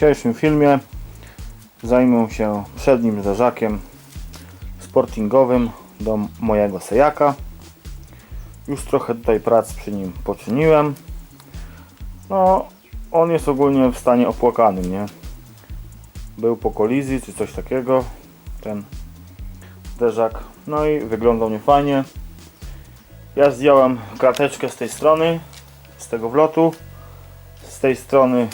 dzisiejszym filmie zajmę się przednim zderzakiem sportingowym do mojego Sejaka. Już trochę tutaj prac przy nim poczyniłem. No, on jest ogólnie w stanie opłakanym, nie? Był po kolizji czy coś takiego, ten zderzak. No i wyglądał niefajnie. Ja zdjąłem krateczkę z tej strony, z tego wlotu. Z tej strony,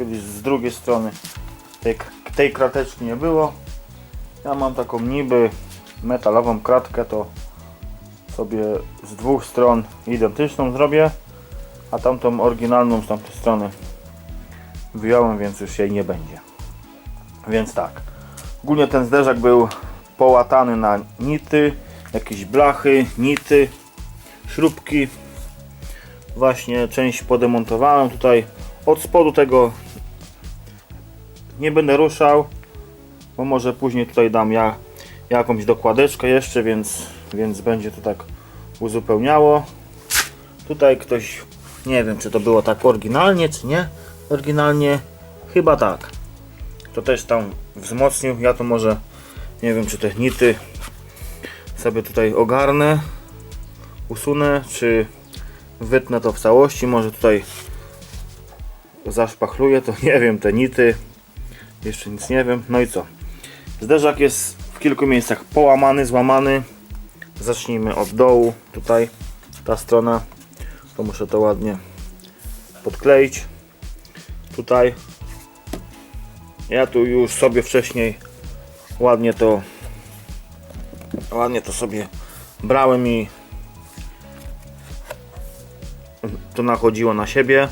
czyli z drugiej strony tej, tej krateczki nie było. Ja mam taką niby metalową kratkę, to sobie z dwóch stron identyczną zrobię, a tamtą oryginalną z tamtej strony wyjąłem, więc już jej nie będzie. Więc tak, ogólnie ten zderzak był połatany na nity, jakieś blachy, nity, śrubki. Właśnie część podemontowałem tutaj. Od spodu tego nie będę ruszał, bo może później tutaj dam ja jakąś dokładeczkę jeszcze, więc, więc będzie to tak uzupełniało. Tutaj ktoś, nie wiem czy to było tak oryginalnie, czy nie oryginalnie, chyba tak. To też tam wzmocnił, ja to może, nie wiem czy te nity sobie tutaj ogarnę, usunę, czy wytnę to w całości, może tutaj zaszpachluję, to nie wiem, te nity, jeszcze nic nie wiem, no i co. Zderzak jest w kilku miejscach połamany, złamany. Zacznijmy od dołu, tutaj, ta strona, to muszę to ładnie podkleić. Tutaj, ja tu już sobie wcześniej ładnie to ładnie to sobie brałem i to nachodziło na siebie.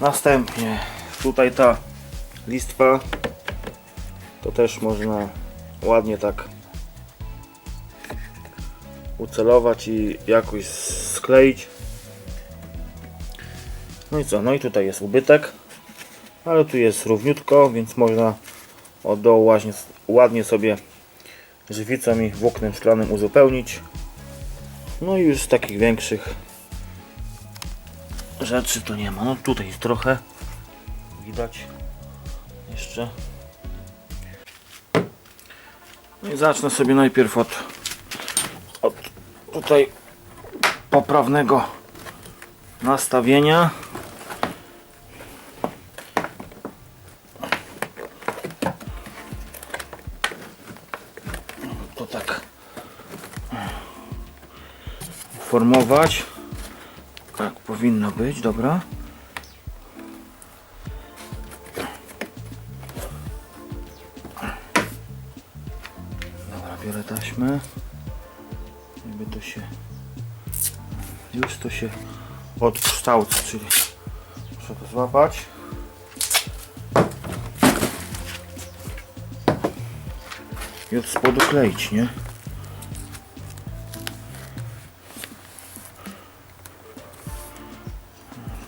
Następnie tutaj ta listwa to też można ładnie tak ucelować i jakoś skleić. No i co? No i tutaj jest ubytek, ale tu jest równiutko, więc można od dołu ładnie, ładnie sobie żywicą i włóknem szklanym uzupełnić. No i już z takich większych rzeczy to nie ma. No tutaj jest trochę widać jeszcze. No i zacznę sobie najpierw od, od tutaj poprawnego nastawienia. To tak formować. Tak powinno być. Dobra, taśmę. Jakby to się już to się odkształca, czyli muszę to złapać. I od spodu kleić, nie?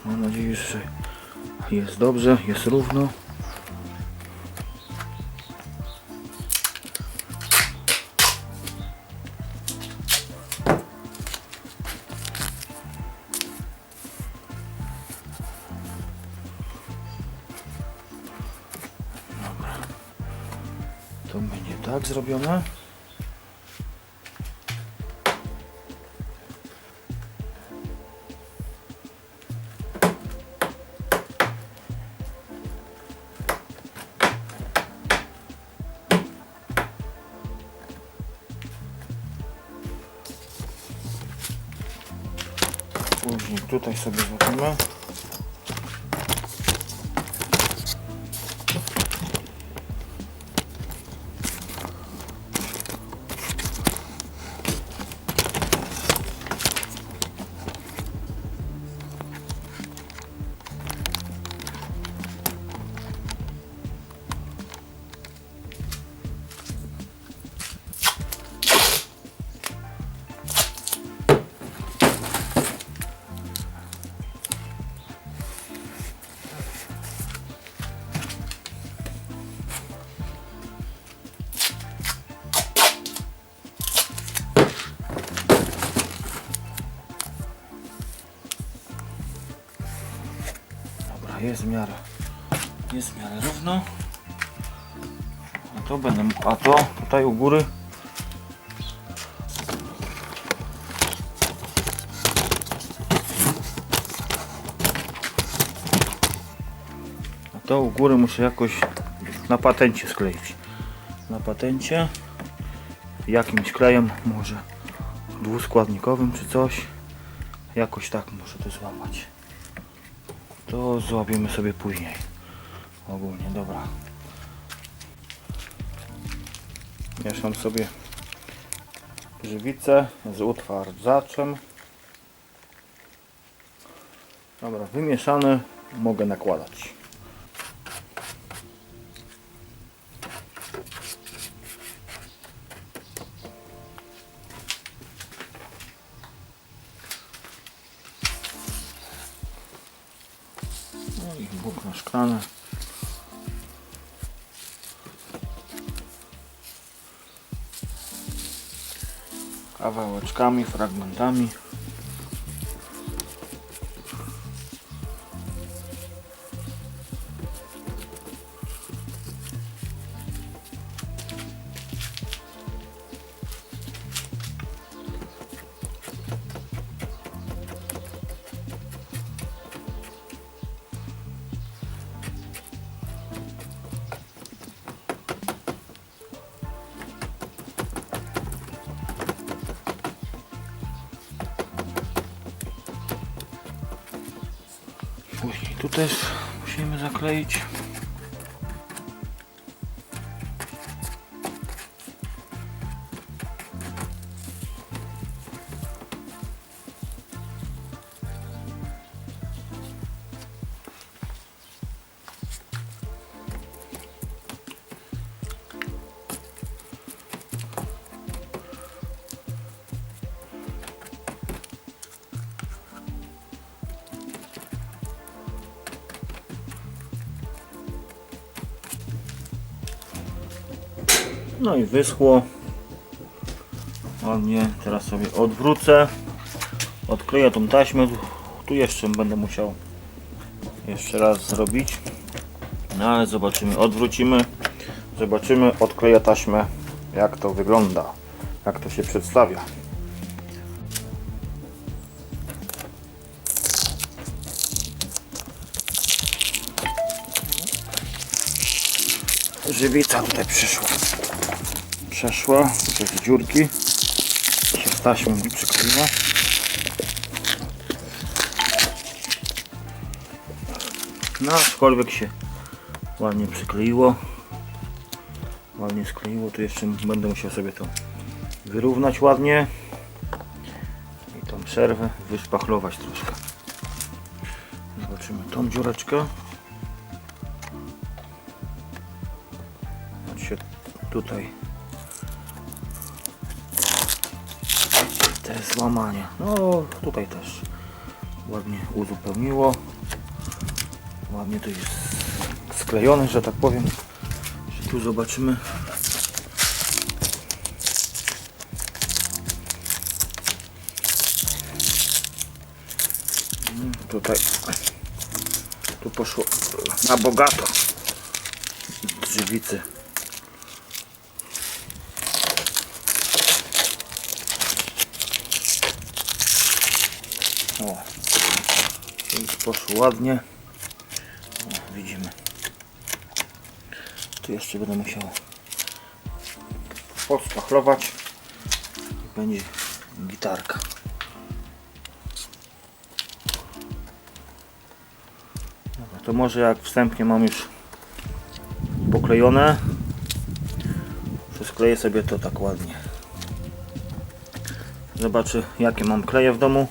Mam nadzieję, że jest dobrze, jest równo. Zrobione. Później tutaj sobie zrobimy. Jest w miarę. Jest w miarę równo. A to będę, a to tutaj u góry. A to u góry muszę jakoś na patencie skleić. Na patencie jakimś klejem może dwuskładnikowym czy coś. Jakoś tak muszę to złapać. To złapiemy sobie później. Ogólnie, dobra. Mieszam sobie żywicę z utwardzaczem. Dobra, wymieszane mogę nakładać. кусками, фрагментами. Też musimy zakleić. No i wyschło. Ładnie, teraz sobie odwrócę. Odkleję tą taśmę. Tu jeszcze będę musiał jeszcze raz zrobić. No ale zobaczymy, odwrócimy. Zobaczymy, odkleję taśmę jak to wygląda. Jak to się przedstawia. Żywica tutaj przyszła. Przeszła, te dziurki. Się taśmą nie przykleiła. No, aczkolwiek się ładnie przykleiło. Ładnie skleiło, tu jeszcze będę musiał sobie to wyrównać ładnie. I tą przerwę wyszpachlować troszkę. Zobaczymy tą dziureczkę. Chodź się tutaj te złamanie. No tutaj też ładnie uzupełniło. Ładnie to jest sklejone, że tak powiem. Tu zobaczymy. Mm, Tutaj tu poszło na bogato drzewicy. O, to już poszło ładnie. O, widzimy. Tu jeszcze będę musiał podspachlować i będzie gitarka. Dobra, to może jak wstępnie mam już poklejone, skleję sobie to tak ładnie. Zobaczę jakie mam kleje w domu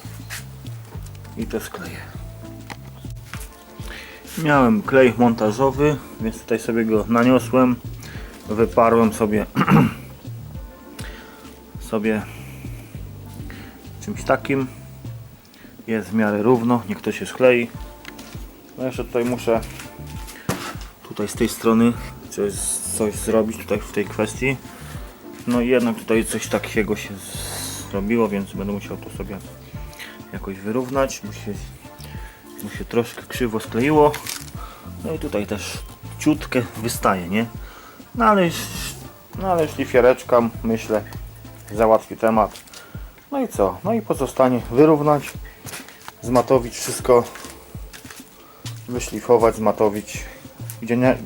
i to skleję. Miałem klej montażowy, więc tutaj sobie go naniosłem, wyparłem sobie sobie czymś takim. Jest w miarę równo, niech to się sklei. No jeszcze tutaj muszę tutaj z tej strony coś, coś zrobić tutaj w tej kwestii. No i jednak tutaj coś takiego się zrobiło, więc będę musiał to sobie jakoś wyrównać. Mu się, mu się troszkę krzywo skleiło. No i tutaj też ciutkę wystaje, nie? No ale, no ale szlifiereczka myślę załatwi temat. No i co? No i pozostanie wyrównać, zmatowić wszystko, wyszlifować, zmatowić, gdzie nie,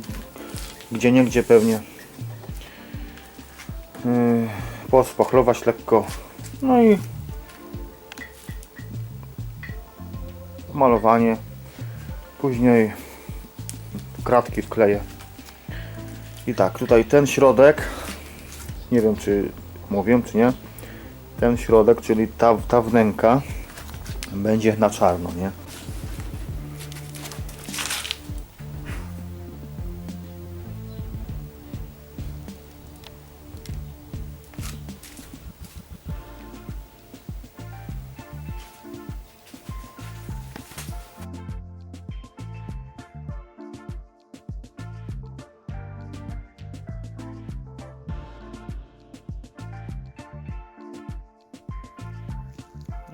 gdzie nie, gdzie pewnie yy, lekko, no i malowanie, później kratki wkleję. I tak, tutaj ten środek, nie wiem czy mówię czy nie, ten środek, czyli ta, ta wnęka będzie na czarno, nie?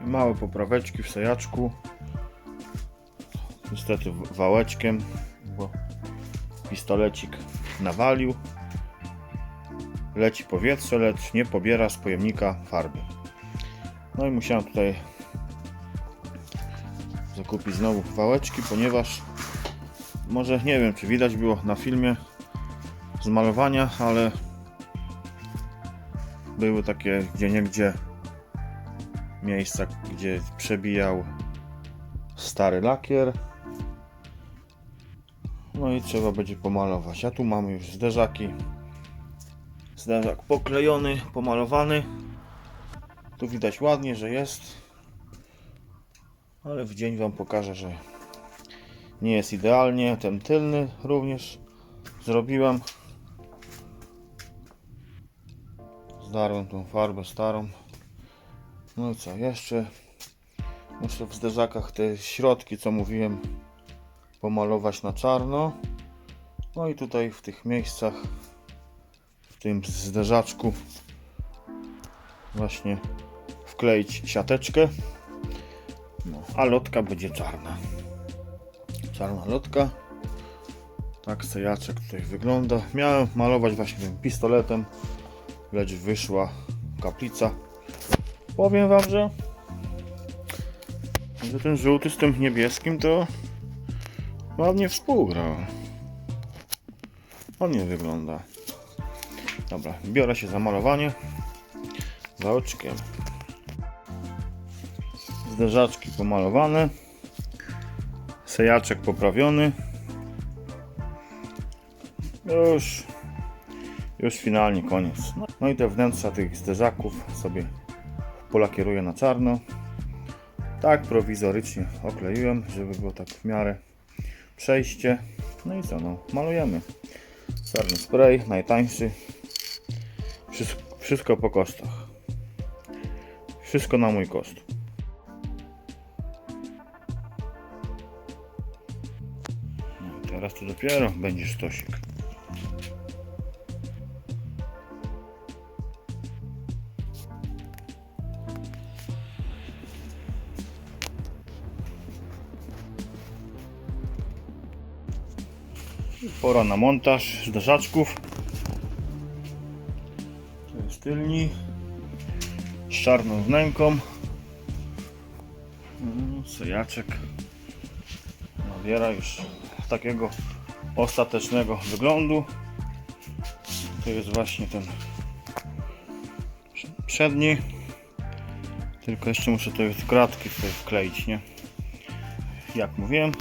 Małe popraweczki w sajaczku. Niestety wałeczkiem, bo pistolecik nawalił. Leci powietrze, lecz nie pobiera z pojemnika farby. No i musiałem tutaj zakupić znowu wałeczki, ponieważ może nie wiem czy widać było na filmie z malowania, ale były takie gdzie niegdzie miejsca, gdzie przebijał stary lakier. No i trzeba będzie pomalować. A tu mamy już zderzaki. Zderzak poklejony, pomalowany. Tu widać ładnie, że jest. Ale w dzień Wam pokażę, że nie jest idealnie. Ten tylny również zrobiłem. Zdarłem tą farbę starą. No co, jeszcze muszę w zderzakach te środki, co mówiłem, pomalować na czarno. No i tutaj w tych miejscach, w tym zderzaczku właśnie wkleić siateczkę. No, a lotka będzie czarna. Czarna lotka. Tak sejaczek tutaj wygląda. Miałem malować właśnie tym pistoletem, lecz wyszła kaplica. Powiem wam, że, że ten żółty z tym niebieskim to ładnie współgrał. Ładnie wygląda. Dobra, biorę się za malowanie. Za oczkiem. Zderzaczki pomalowane. Sejaczek poprawiony. Już, już finalnie koniec. No, no i te wnętrza tych zderzaków sobie polakieruję na czarno. Tak prowizorycznie okleiłem, żeby było tak w miarę przejście. No i co, no, malujemy. Czarny spray, najtańszy. Wszystko, wszystko po kosztach. Wszystko na mój koszt. No, teraz to dopiero będzie sztosik. Pora na montaż zderzaczków. To jest tylni. Z czarną wnęką. No, Sojaczek nabiera już takiego ostatecznego wyglądu. To jest właśnie ten przedni. Tylko jeszcze muszę w kratki tutaj wkleić, nie? Jak mówiłem,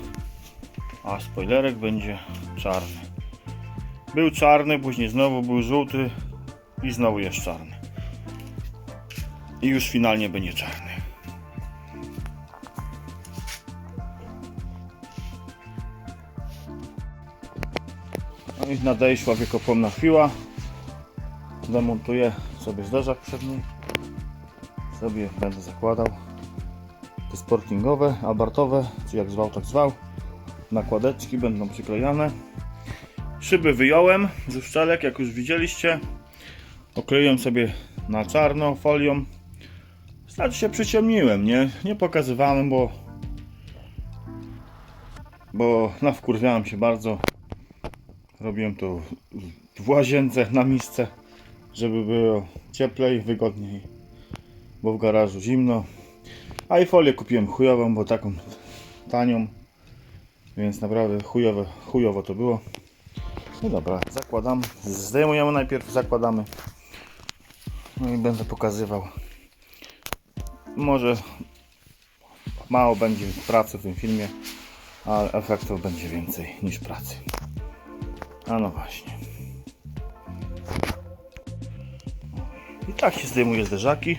a spoilerek będzie czarny. Był czarny, później znowu był żółty i znowu jest czarny. I już finalnie będzie czarny. No i nadejszła wiekopomna chwila. Demontuję sobie zderzak przedni. Sobie będę zakładał te sportingowe, albartowe, czy jak zwał, tak zwał. Nakładeczki będą przyklejane. Szyby wyjąłem z uszczelek, jak już widzieliście. Okleiłem sobie na czarno folią. Znaczy się przyciemniłem, nie? Nie pokazywałem, bo bo nawkurwiałem się bardzo. Robiłem to w łazience na misce, żeby było cieplej, wygodniej, bo w garażu zimno. A i folię kupiłem chujową, bo taką tanią, więc naprawdę chujowe, chujowo to było. No dobra, zakładam. Zdejmujemy najpierw, zakładamy. No i będę pokazywał. Może mało będzie pracy w tym filmie, ale efektów będzie więcej niż pracy. A no właśnie. I tak się zdejmuje zderzaki.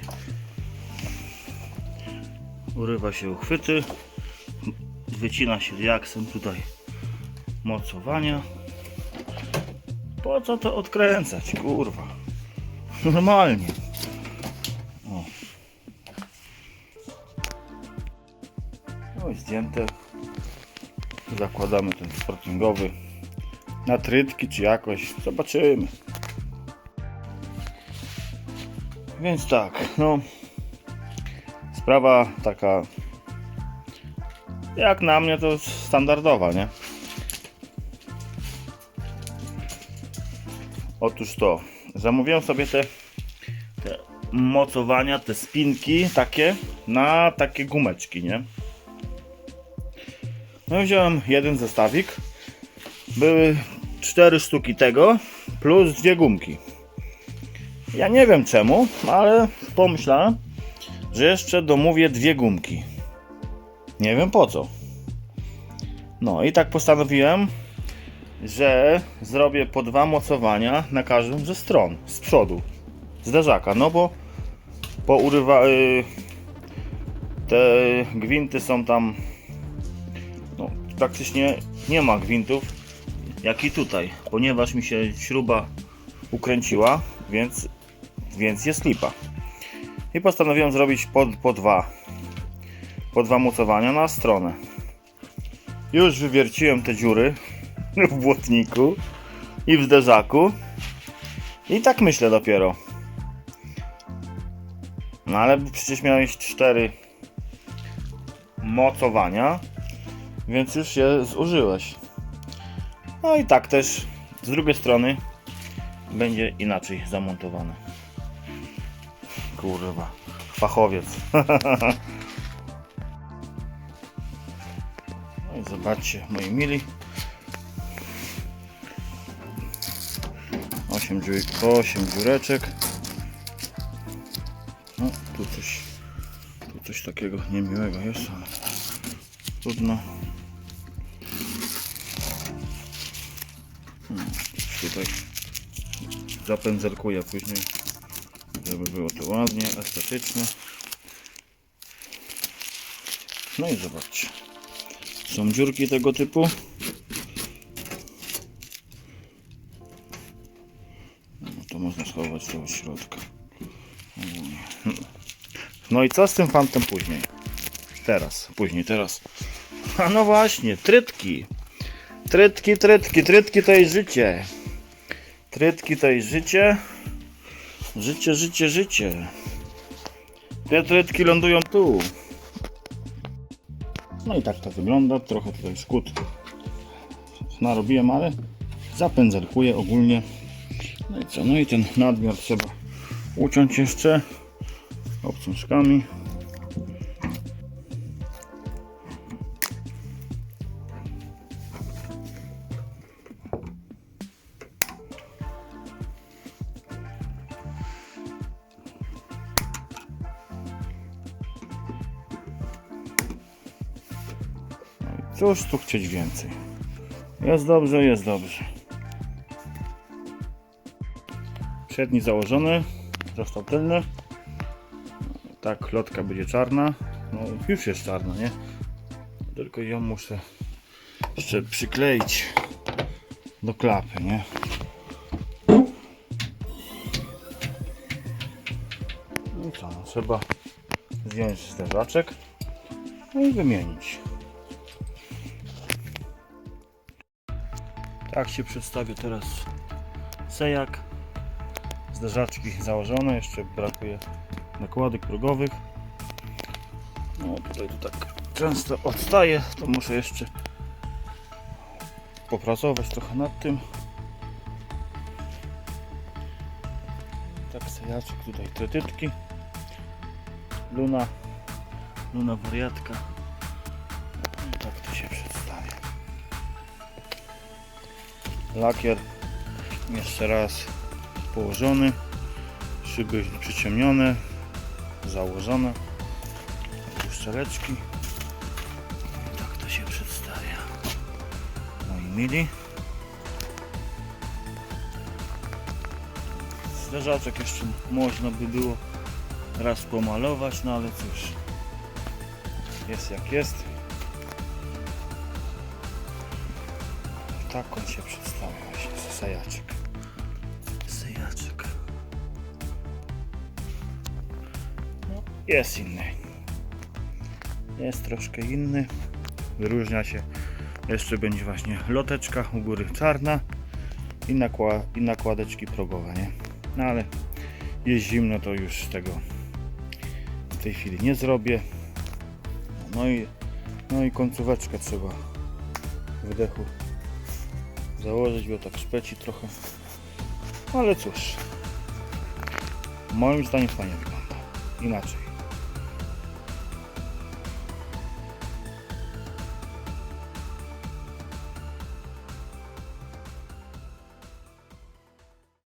Urywa się uchwyty. Wycina się diaksem tutaj mocowania. Po co to odkręcać, kurwa? Normalnie. O. No i zdjęte. Zakładamy ten sportingowy na trytki czy jakoś. Zobaczymy. Więc tak, no. Sprawa taka jak na mnie to standardowa, nie? Otóż to, zamówiłem sobie te, te mocowania, te spinki takie na takie gumeczki, nie? No i wziąłem jeden zestawik. Były cztery sztuki tego plus dwie gumki. Ja nie wiem czemu, ale pomyślałem, że jeszcze domówię dwie gumki. Nie wiem po co. No i tak postanowiłem, że zrobię po dwa mocowania na każdą ze stron, z przodu, zderzaka, no bo po urywa, y, te gwinty są tam, no praktycznie nie ma gwintów, jak i tutaj, ponieważ mi się śruba ukręciła, więc, więc jest lipa. I postanowiłem zrobić po, po dwa, po dwa mocowania na stronę. Już wywierciłem te dziury w błotniku i w zderzaku. I tak myślę dopiero. No ale przecież miałeś cztery mocowania, więc już je zużyłeś. No i tak też z drugiej strony będzie inaczej zamontowane. Kurwa, fachowiec. zobaczcie, moi mili. 8, dziur, 8 dziureczek. No, tu coś, tu coś takiego niemiłego jest, ale trudno. Hmm, tutaj zapędzelkuję później, żeby było to ładnie, estetycznie. No i zobaczcie. Są dziurki tego typu. No to można schować to od środka. No i co z tym fantem później? Teraz, później, teraz. A no właśnie, trytki. Trytki, trytki, trytki to jest życie. Trytki to jest życie. Życie, życie, życie. Te trytki lądują tu. No i tak to wygląda. Trochę tutaj szkód narobiłem, ale zapędzelkuję ogólnie. No i co? No i ten nadmiar trzeba uciąć jeszcze obciążkami. Cóż tu chcieć więcej? Jest dobrze, jest dobrze. Przedni założony, został tylny. Tak, lotka będzie czarna. No, już jest czarna, nie? Tylko ją muszę jeszcze przykleić do klapy, nie? No co, no, trzeba zdjąć zderzaczek no i wymienić. Tak się przedstawię teraz sejak. Zderzaczki założone, jeszcze brakuje nakładek progowych. No tutaj to tak często odstaje, to muszę jeszcze popracować trochę nad tym. Tak sejaczek, tutaj tretytki. Luna, Luna wariatka. I tak to się przedstawia. Lakier jeszcze raz położony. Szyby przyciemnione, założone. Uszczeleczki. I tak to się przedstawia. Moi mili. Zderzaczek jeszcze można by było raz pomalować, no ale cóż. Jest jak jest. Tak on się przedstawia właśnie, sejaczek. Sejaczek. No, jest inny. Jest troszkę inny. Wyróżnia się. Jeszcze będzie właśnie loteczka u góry czarna i, nakła i nakładeczki progowe, nie? No ale jest zimno, to już tego w tej chwili nie zrobię. No i, no i końcóweczkę trzeba wydechu założyć, bo tak szpeci trochę. Ale cóż, moim zdaniem fajnie wygląda. Inaczej.